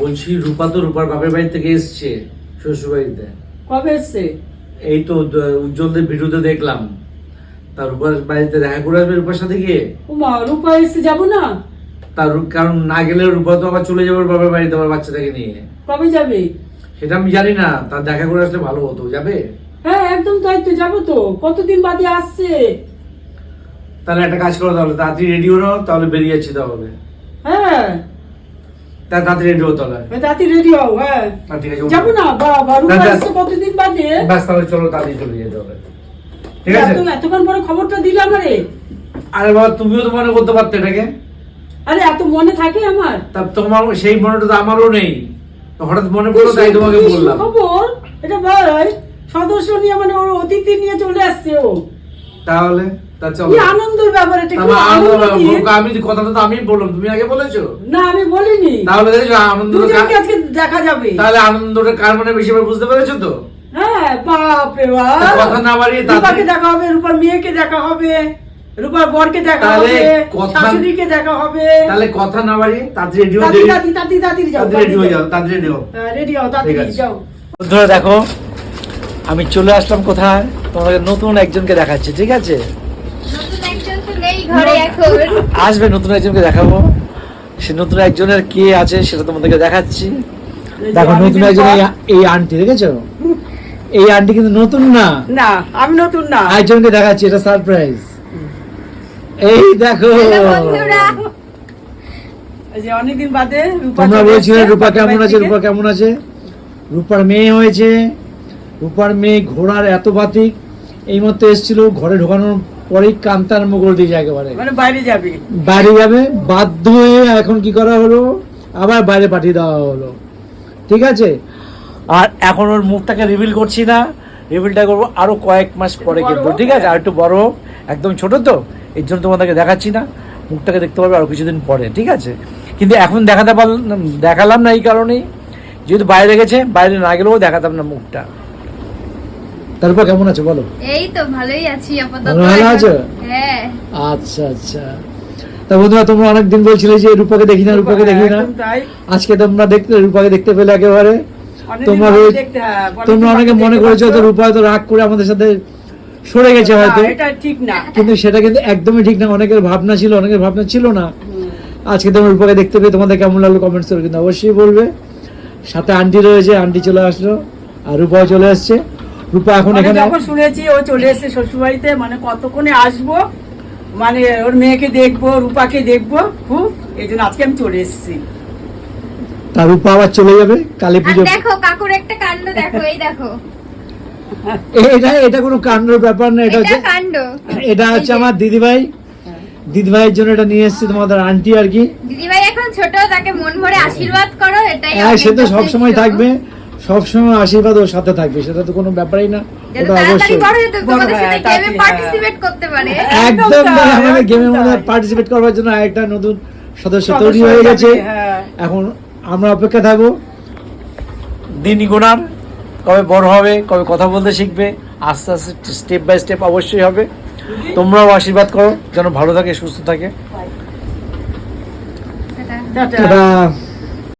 বলছি রূপা তো রূপার বাপের বাড়ি থেকে এসছে শ্বশুরবাড়িতে। কবে এসছে? এই তো উজ্জ্বলদের ভিডিওতে দেখলাম। তার রূপার বাড়িতে দেখা করে আসবে রূপার সাথে গিয়ে? ও মা রূপা এসছে যাব না? তার কারণ না গেলে রূপা তো আবার চলে যাবে বাপের বাড়িতে আমার বাচ্চাটাকে নিয়ে। কবে যাবে? সেটা আমি জানি না তার দেখা করে আসলে ভালো হতো। যাবে? হ্যাঁ একদম তাই তো যাব তো। কতদিন বাদে আসছে? তাহলে একটা কাজ করো তাহলে তাড়াতাড়ি রেডি হো তাহলে বেরিয়ে যাচ্ছি তাহলে। হ্যাঁ। তা তাড়াতাড়ি রেডি হো তাহলে। তাড়াতাড়ি রেডি হও হ্যাঁ। ঠিক আছে যাব না বাবা না। কতদিন বাদে? তাহলে চলো তাড়াতাড়ি চলে যেতে হবে। ঠিক আছে? এত- এতক্ষণ পরে খবরটা দিলাম আরে আরে বাবা তুমিও তো মনে করতে পারতে এটাকে। আরে এত মনে থাকে আমার। তা তোমার সেই মনেটা তো আমারও নেই। হঠাৎ মনে পড়ল তাই তোমাকে বললাম। খবর এটা ভাই সদস্য নিয়ে মানে ওর অতিথি নিয়ে চলে আসছে ও। তাহলে? আনন্দের ব্যাপার আমি কথাটা তো আমি বললাম তুমি আগে বলেছ। না আমি বলিনি। তাহলে আনন্দ আজকে দেখা যাবে। তাহলে আনন্দটা কার মনে বেশি বুঝতে পেরেছ তো? হ্যাঁ বাপ রে বাপ। কথা না বাড়িয়ে রূপাকে দেখা হবে রূপার মেয়েকে দেখা হবে রূপার বরকে দেখা হবে শাশুড়িকে দেখা হবে। তাহলে কথা না বাড়িয়ে তাড়াতাড়ি রেডি হয়ে তাড়াতাড়ি তাড়াতাড়ি তাড়াতাড়ি তাড়াতাড়ি যাও রেডি হয়ে যাও তাড়াতাড়ি রেডি হও। রেডি হও তাড়াতাড়ি যাও। বন্ধুরা দেখো আমি চলে আসলাম কোথায়? তোমাকে নতুন একজনকে দেখাচ্ছি ঠিক আছে? একজন তো নেই ঘরে এখন। আসবে নতুন একজনকে দেখাবো। সে নতুন একজনের কে আছে সেটা তোমাদেরকে দেখাচ্ছি। দেখো নতুন একজন এই- আন্টি দেখেছ? এই আন্টি কিন্তু নতুন না। না আমি নতুন না। একজনকে দেখাচ্ছি এটা সারপ্রাইজ এই দেখো। যে অনেকদিন বাদে রূপা তোমরা বলছিলে রূপা কেমন আছে রূপা কেমন আছে? রূপার মেয়ে হয়েছে। রূপার মেয়ে ঘোড়ার এত বাতিক। এই মতো এসেছিল ঘরে ঢোকানোর পরেই কান্তার করে দিয়েছে একেবারে মানে বাইরে যাবে। বাইরে যাবে বাধ্য হয়ে এখন কি করা হলো? আবার বাইরে পাঠিয়ে দেওয়া হলো। ঠিক আছে? আর এখন ওর মুখটাকে রিভিল করছি না। রিভিলটা করব আরও কয়েক মাস পরে কিন্তু। ঠিক আছে? আর একটু বড় একদম ছোট তো। এর জন্য তোমাদেরকে দেখাচ্ছি না। মুখটাকে দেখতে পারবে আরও কিছুদিন পরে। ঠিক আছে? কিন্তু এখন দেখাতে পারলাম দেখালাম না এই কারণেই। যেহেতু বাইরে গেছে বাইরে না গেলেও দেখাতাম না মুখটা। তারপর কেমন আছে বলো? এই তো ভালোই আছি আপাতত ভালো আছো? হ্যাঁ। আচ্ছা আচ্ছা। তা বন্ধুরা তোমরা অনেকদিন বলছিলে যে রূপাকে দেখি না রূপাকে দেখি না। আজকে তোমরা দেখতে রূপাকে দেখতে পেলে একেবারে। তোমরা হ্যাঁ, তোমরা অনেকে মনে করেছ তো রূপা হয়তো রাগ করে আমাদের সাথে সরে গেছে হয়তো। এটা ঠিক না। কিন্তু সেটা কিন্তু একদমই ঠিক না। অনেকের ভাবনা ছিল অনেকের ভাবনা ছিল না। আজকে তোমরা রূপাকে দেখতে পেয়ে তোমাদের কেমন লাগল কমেন্টস করে কিন্তু অবশ্যই বলবে। সাথে আন্টি রয়েছে আন্টি চলে আসলো আর রূপাও চলে আসছে রূপা এখন মানে এখানে যখন শুনেছি ও চলে এসেছে শ্বশুরবাড়িতে মানে কতক্ষণে আসব মানে ওর মেয়েকে দেখব রূপাকে দেখব খুব এই জন্য আজকে আমি চলে এসেছি। তার রূপা আবার চলে যাবে কালী পুজো দেখো কাকুর একটা কাণ্ড দেখো এই দেখো। এটা এটা কোনো কাণ্ডর ব্যাপার না এটা এটা হচ্ছে কাণ্ড। এটা হচ্ছে আমার দিদিভাই। দিদিভাইয়ের জন্য এটা নিয়ে এসেছি তোমাদের আন্টি আর কি। দিদিভাই এখন ছোট তাকে মন ভরে আশীর্বাদ করো এটাই হ্যাঁ সে তো অনেক সব সময় থাকবে। সব সময় আশীর্বাদ ওর সাথে থাকবে সেটা তো কোনো ব্যাপারই না ওটা অবশ্যই। হয়ে হয়, সাথে গেমে তাড়াতাড়ি, পার্টিসিপেট করতে একদম তাই, আমাদের গেমের মধ্যে পার্টিসিপেট করবার জন্য একটা নতুন সদস্য তৈরি হয়ে হয়ে গেছে। হ্যাঁ। এখন আমরা অপেক্ষা থাকব। দিন গোনার কবে বড় হবে কবে কথা বলতে শিখবে আস্তে আস্তে স্টেপ বাই স্টেপ অবশ্যই হবে। তোমরাও আশীর্বাদ করো যেন ভালো থাকে সুস্থ থাকে। টাটা।